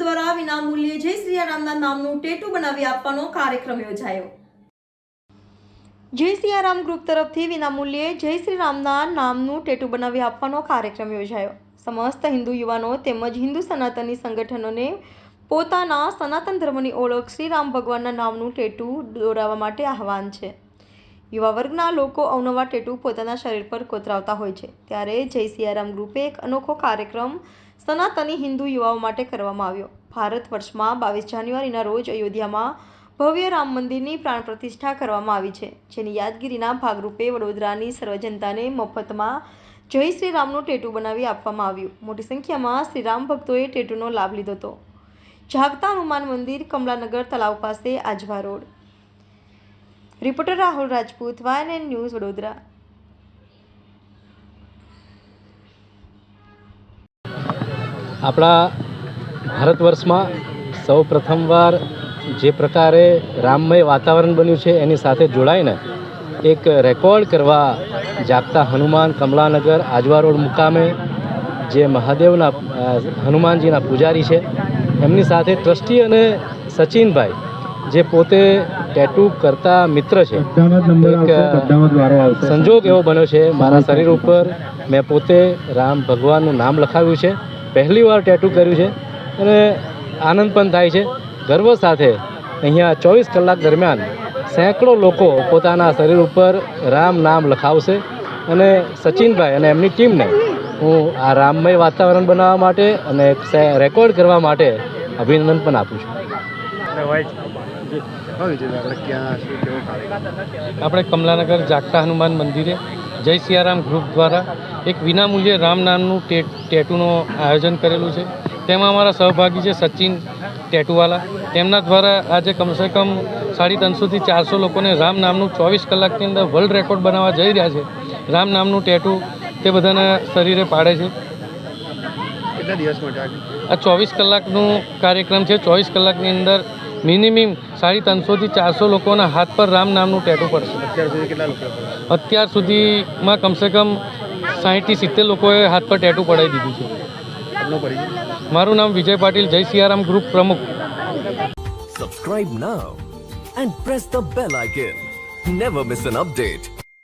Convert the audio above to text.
દ્વારા વિના મૂલ્યે જય સિયારામના નામનું ટેટુ બનાવી આપવાનો કાર્યક્રમ યોજાયો. જય સિયારામ ગ્રુપ તરફથી વિનામૂલ્યે જય શ્રી રામના નામનું ટેટુ બનાવી આપવાનો કાર્યક્રમ યોજાયો. સમસ્ત હિન્દુ યુવાનો તેમજ હિન્દુ સનાતની સંગઠનોને પોતાના સનાતન ધર્મની ઓળખ શ્રી રામ ભગવાનના નામનું ટેટુ દોરાવવા માટે આહવાન છે. યુવા વર્ગના લોકો અવનવા ટેટુ પોતાના શરીર પર કોતરાવતા હોય છે. ત્યારે જય સિયારામ ગ્રુપે એક અનોખો કાર્યક્રમ સનાતની હિન્દુ યુવાઓ માટે કરવામાં આવ્યો. ભારત વર્ષમાં બાવીસ જાન્યુઆરીના રોજ અયોધ્યામાં ભવ્ય રામ મંદિરની પ્રાણ પ્રતિષ્ઠા કરવામાં આવી છે, જેની યાદગીરીના ભાગરૂપે વડોદરાની સર્વ જનતાને મફતમાં જય શ્રી રામનું ટેટુ બનાવી આપવામાં આવ્યું. મોટી સંખ્યામાં શ્રી રામ ભક્તોએ ટેટુનો લાભ લીધો હતો. જાગતા હનુમાન મંદિર, કમલાનગર તલાવ પાસે આજવા રોડ. રિપોર્ટર રાહુલ રાજપૂત વાયન ન્યૂઝ વડોદરા. આપણા ભારત વર્ષમાં સૌ પ્રથમવાર જે પ્રકારે રામમય વાતાવરણ બન્યું છે એની સાથે જોડાઈને એક રેકોર્ડ કરવા જાગતા હનુમાન કમલાનગર આજવા રોડ મુકામે જે મહાદેવના હનુમાનજીના પૂજારી છે એમની સાથે ટ્રસ્ટી અને સચિનભાઈ જે પોતે ટેટુ કરતા મિત્ર છે. એક સંજોગ એવો બન્યો છે મારા શરીર ઉપર મેં પોતે રામ ભગવાનનું નામ લખાવ્યું છે. પહેલી વાર ટેટુ કર્યું છે અને આનંદ પણ થાય છે. ગર્વ સાથે અહીંયા ચોવીસ કલાક દરમિયાન સેંકડો લોકો પોતાના શરીર ઉપર રામ નામ લખાવશે અને સચિનભાઈ અને એમની ટીમને હું આ રામમય વાતાવરણ બનાવવા માટે અને રેકોર્ડ કરવા માટે અભિનંદન પણ આપું છું. આપણે કમલાનગર જાગતા હનુમાન મંદિરે જય સિયારામ ગ્રુપ દ્વારા એક વિનામૂલ્યે રામ નામનું ટે ટેટુનું આયોજન કરેલું છે. તેમાં અમારા સહભાગી છે સચિન ટેટુવાલા. તેમના દ્વારા આજે કમસે કમ સાડી ત્રણસોથી ચારસો લોકોને રામ નામનું ચોવીસ કલાકની અંદર વર્લ્ડ રેકોર્ડ બનાવવા જઈ રહ્યા છે. રામ નામનું ટેટુ તે બધાના શરીરે પાડે છે. કેટલા દિવસ માટે આ આ ચોવીસ કલાકનું કાર્યક્રમ છે. ચોવીસ કલાકની અંદર મિનિમમ સાડી ત્રણસોથી ચારસો લોકોના હાથ પર રામ નામનું ટેટુ પડશે. અત્યાર સુધી કેટલા લોકો અત્યાર સુધીમાં કમસે કમ સાહીઠથી સિત્તેર લોકોએ હાથ પર ટેટુ પડાવી દીધું છે. મારું નામ વિજય પાટીલ જય સિયારામ ગ્રુપ પ્રમુખ. Subscribe now and press the bell icon never miss an update.